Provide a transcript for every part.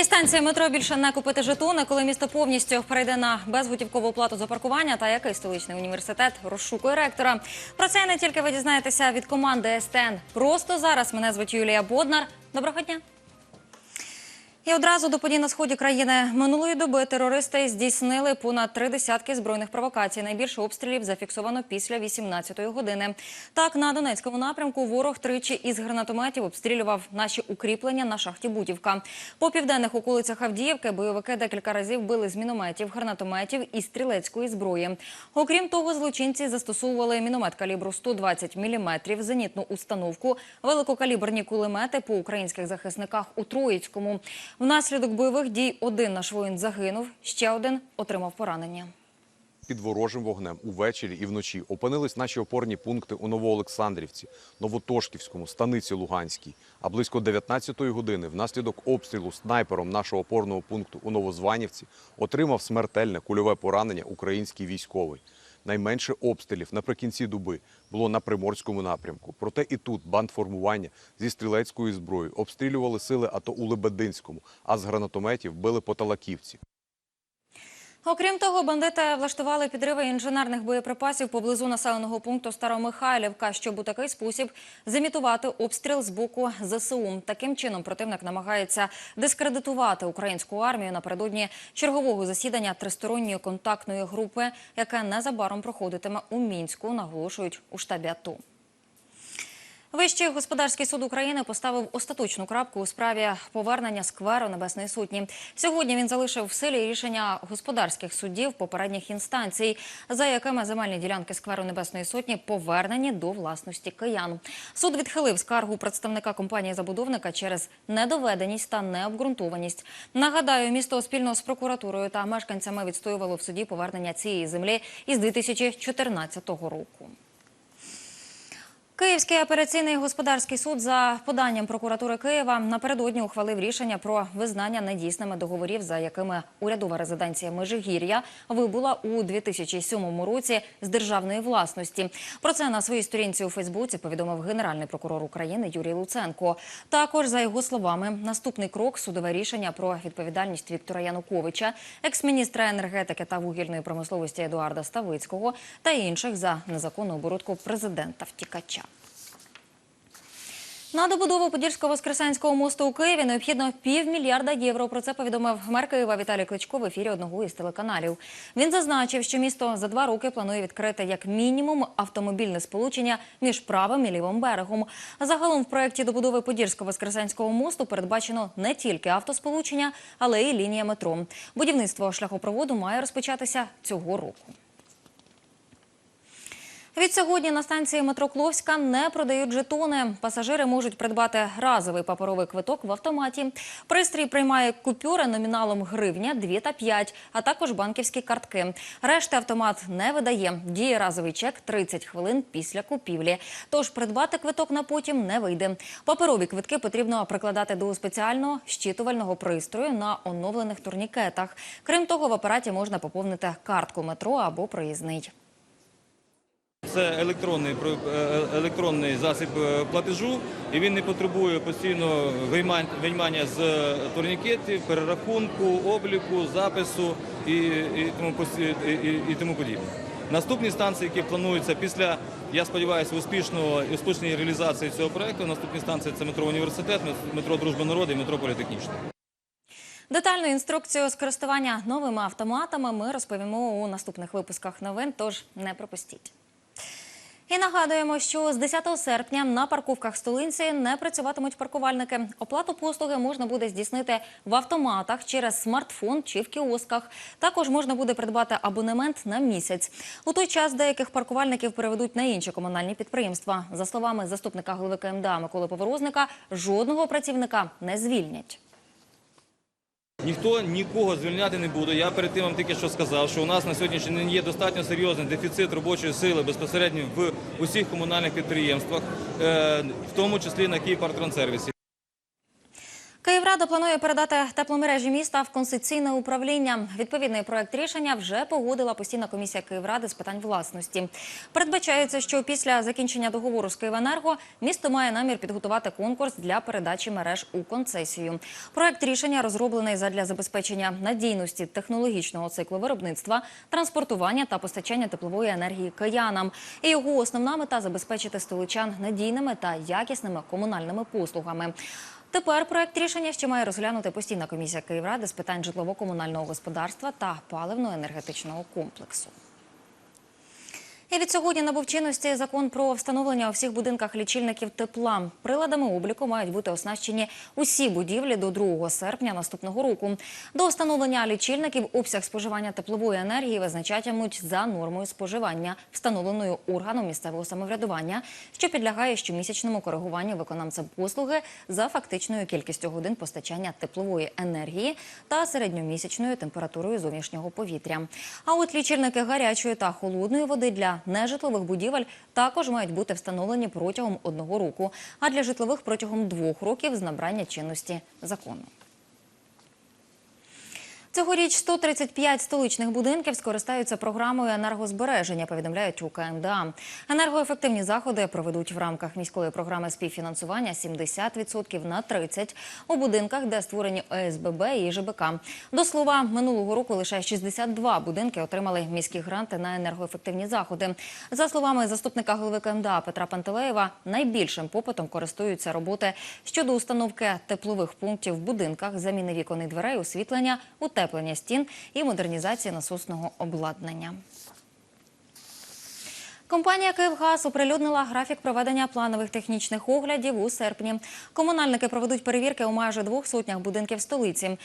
Якій станції метро більше не купити жетони, коли місто повністю перейде на безготівкову оплату за паркування, та який столичний університет розшукує ректора? Про це не тільки ви дізнаєтеся від команди СТН. Просто зараз мене звуть Юлія Боднар. Доброго дня. І одразу до подій на сході країни минулої доби терористи здійснили понад три десятки збройних провокацій. Найбільше обстрілів зафіксовано після 18-ї години. Так, на Донецькому напрямку ворог тричі із гранатометів обстрілював наші укріплення на шахті Бутівка. По південних околицях Авдіївки бойовики декілька разів били з мінометів, гранатометів і стрілецької зброї. Окрім того, злочинці застосовували міномет калібру 120 мм, зенітну установку, великокаліберні кулемети по українських захисниках у Троїцькому. Внаслідок бойових дій один наш воїн загинув, ще один отримав поранення. Під ворожим вогнем увечері і вночі опинились наші опорні пункти у Новоолександрівці, Новотошківському, Станиці Луганській. А близько 19-ї години внаслідок обстрілу снайпером нашого опорного пункту у Новозванівці отримав смертельне кульове поранення український військовий. Найменше обстрілів наприкінці доби було на приморському напрямку. Проте і тут бандформування зі стрілецькою зброєю обстрілювали сили АТО у Лебединському, а з гранатометів били по Талаківці. Окрім того, бандити влаштували підриви інженерних боєприпасів поблизу населеного пункту Старомихайлівка, щоб у такий спосіб зімітувати обстріл з боку ЗСУ. Таким чином противник намагається дискредитувати українську армію напередодні чергового засідання тристоронньої контактної групи, яке незабаром проходитиме у мінську. Наголошують у штабі АТО. Вищий господарський суд України поставив остаточну крапку у справі повернення скверу Небесної Сотні. Сьогодні він залишив в силі рішення господарських судів попередніх інстанцій, за якими земельні ділянки скверу Небесної Сотні повернені до власності киян. Суд відхилив скаргу представника компанії забудовника через недоведеність та необґрунтованість. Нагадаю, місто спільно з прокуратурою та мешканцями відстоювало в суді повернення цієї землі із 2014 року. Київський апеляційний господарський суд за поданням прокуратури Києва напередодні ухвалив рішення про визнання недійсними договорів, за якими урядова резиденція Межигір'я вибула у 2007 році з державної власності. Про це на своїй сторінці у Фейсбуці повідомив генеральний прокурор України Юрій Луценко. Також, за його словами, наступний крок судове рішення про відповідальність Віктора Януковича, екс-міністра енергетики та вугільної промисловості Едуарда Ставицького та інших за незаконну оборудку президента втікача. На добудову Подільсько-Воскресенського мосту у Києві необхідно півмільярда євро. Про це повідомив мер Києва Віталій Кличко в ефірі одного із телеканалів. Він зазначив, що місто за два роки планує відкрити як мінімум автомобільне сполучення між правим і лівим берегом. Загалом в проєкті добудови Подільсько-Воскресенського мосту передбачено не тільки автосполучення, але й лінія метро. Будівництво шляхопроводу має розпочатися цього року. Від сьогодні на станції метро Кловська не продають жетони. Пасажири можуть придбати разовий паперовий квиток в автоматі. Пристрій приймає купюри номіналом гривня, 2 та 5, а також банківські картки. Решти автомат не видає. Діє разовий чек 30 хвилин після купівлі. Тож придбати квиток на потім не вийде. Паперові квитки потрібно прикладати до спеціального щитувального пристрою на оновлених турнікетах. Крім того, в апараті можна поповнити картку метро або проїзний. Це електронний про- е, електронний засіб е, платежу, і він не потребує постійно виймання з турнікетів, перерахунку, обліку, запису і, і, тому, і, і, тому подібне. Наступні станції, які плануються після, я сподіваюся, успішного успішної реалізації цього проекту. Наступні станції це метро університет, метро Дружба народу і метро політехнічне. Детальну інструкцію з користування новими автоматами ми розповімо у наступних випусках новин, тож не пропустіть. І нагадуємо, що з 10 серпня на парковках столиці не працюватимуть паркувальники. Оплату послуги можна буде здійснити в автоматах через смартфон чи в кіосках. Також можна буде придбати абонемент на місяць. У той час деяких паркувальників переведуть на інші комунальні підприємства. За словами заступника голови КМДА Миколи Поворозника, жодного працівника не звільнять. Ніхто нікого звільняти не буде. Я перед тим вам тільки що сказав, що у нас на сьогоднішній день є достатньо серйозний дефіцит робочої сили безпосередньо в усіх комунальних підприємствах, е, в тому числі на Київпартрансервісі. Київрада планує передати тепломережі міста в конституційне управління. Відповідний проект рішення вже погодила постійна комісія Київради з питань власності. Передбачається, що після закінчення договору з Київенерго місто має намір підготувати конкурс для передачі мереж у концесію. Проект рішення розроблений задля забезпечення надійності технологічного циклу виробництва, транспортування та постачання теплової енергії киянам. І його основна мета забезпечити столичан надійними та якісними комунальними послугами. Тепер проект рішення ще має розглянути постійна комісія Київради з питань житлово-комунального господарства та паливно-енергетичного комплексу. І від сьогодні набув чинності закон про встановлення у всіх будинках лічильників тепла. Приладами обліку мають бути оснащені усі будівлі до 2 серпня наступного року. До встановлення лічильників обсяг споживання теплової енергії визначатимуть за нормою споживання, встановленою органом місцевого самоврядування, що підлягає щомісячному коригуванню виконавцем послуги за фактичною кількістю годин постачання теплової енергії та середньомісячною температурою зовнішнього повітря. А от лічильники гарячої та холодної води для нежитлових будівель також мають бути встановлені протягом одного року, а для житлових протягом двох років з набрання чинності закону. Цьогоріч 135 столичних будинків скористаються програмою енергозбереження, повідомляють у КМДА. Енергоефективні заходи проведуть в рамках міської програми співфінансування 70% на 30% у будинках, де створені ОСББ і ЖБК. До слова, минулого року лише 62 будинки отримали міські гранти на енергоефективні заходи. За словами заступника голови КМДА Петра Пантелеєва, найбільшим попитом користуються роботи щодо установки теплових пунктів в будинках, заміни вікон і дверей, освітлення, утеплення стін і модернізації насосного обладнання. Компанія «Київгаз» оприлюднила графік проведення планових технічних оглядів у серпні. Комунальники проведуть перевірки у майже двох сотнях будинків столиці.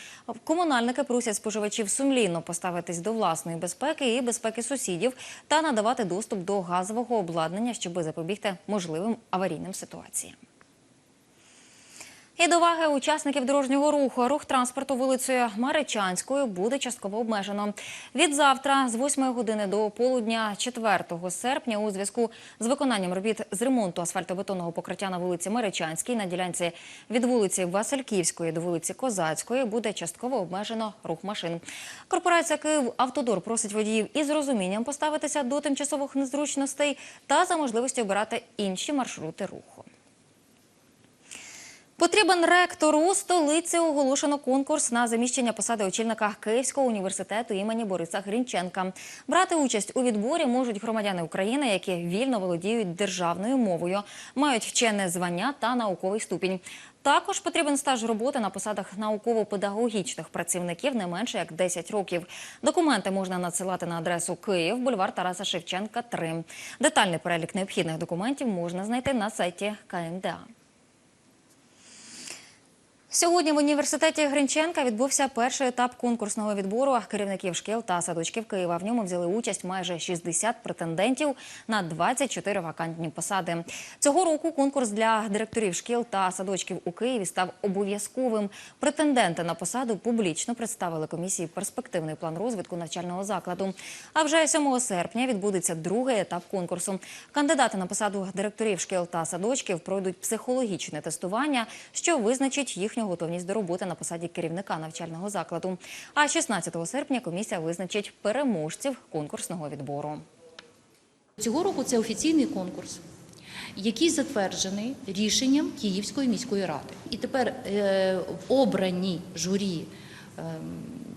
Комунальники просять споживачів сумлінно поставитись до власної безпеки і безпеки сусідів та надавати доступ до газового обладнання, щоб запобігти можливим аварійним ситуаціям. І до уваги учасників дорожнього руху. Рух транспорту вулицею Маричанською буде частково обмежено. Від завтра з 8 години до полудня 4 серпня у зв'язку з виконанням робіт з ремонту асфальтобетонного покриття на вулиці Маричанській на ділянці від вулиці Васильківської до вулиці Козацької буде частково обмежено рух машин. Корпорація Київ Автодор просить водіїв із розумінням поставитися до тимчасових незручностей та за можливості обирати інші маршрути руху. Потрібен ректор у столиці оголошено конкурс на заміщення посади очільника Київського університету імені Бориса Грінченка. Брати участь у відборі можуть громадяни України, які вільно володіють державною мовою, мають вчене звання та науковий ступінь. Також потрібен стаж роботи на посадах науково-педагогічних працівників не менше як 10 років. Документи можна надсилати на адресу Київ, бульвар Тараса Шевченка, 3. Детальний перелік необхідних документів можна знайти на сайті КМДА. Сьогодні в університеті Гринченка відбувся перший етап конкурсного відбору керівників шкіл та садочків Києва. В ньому взяли участь майже 60 претендентів на 24 вакантні посади. Цього року конкурс для директорів шкіл та садочків у Києві став обов'язковим. Претенденти на посаду публічно представили комісії перспективний план розвитку навчального закладу. А вже 7 серпня відбудеться другий етап конкурсу. Кандидати на посаду директорів шкіл та садочків пройдуть психологічне тестування, що визначить їхню готовність до роботи на посаді керівника навчального закладу. А 16 серпня комісія визначить переможців конкурсного відбору. Цього року це офіційний конкурс, який затверджений рішенням Київської міської ради. І тепер е, обрані журі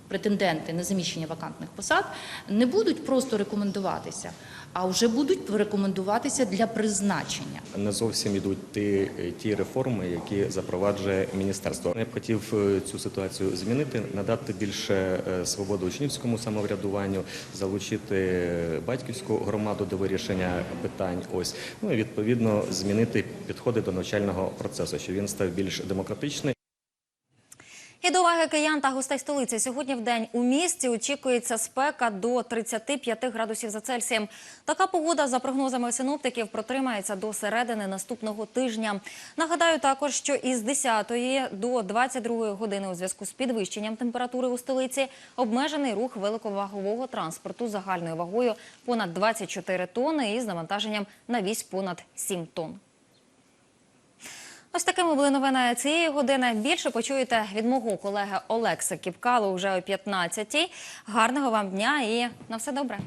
претенденти на заміщення вакантних посад не будуть просто рекомендуватися, а вже будуть рекомендуватися для призначення. не зовсім йдуть ті, ті реформи, які запроваджує міністерство. Я б хотів е, цю ситуацію змінити, надати більше е, свободи учнівському самоврядуванню, залучити батьківську громаду до вирішення питань. Ось ну і відповідно змінити підходи до навчального процесу, щоб він став більш демократичним. І до уваги киян та гостей столиці. Сьогодні в день у місті очікується спека до 35 градусів за Цельсієм. Така погода, за прогнозами синоптиків, протримається до середини наступного тижня. Нагадаю також, що із 10 до 22 години у зв'язку з підвищенням температури у столиці обмежений рух великовагового транспорту загальною вагою понад 24 тонни і з навантаженням на вісь понад 7 тонн. Ось такими були новини цієї години. Більше почуєте від мого колеги Олекса Кіпкалу вже о 15-й. Гарного вам дня і на все добре.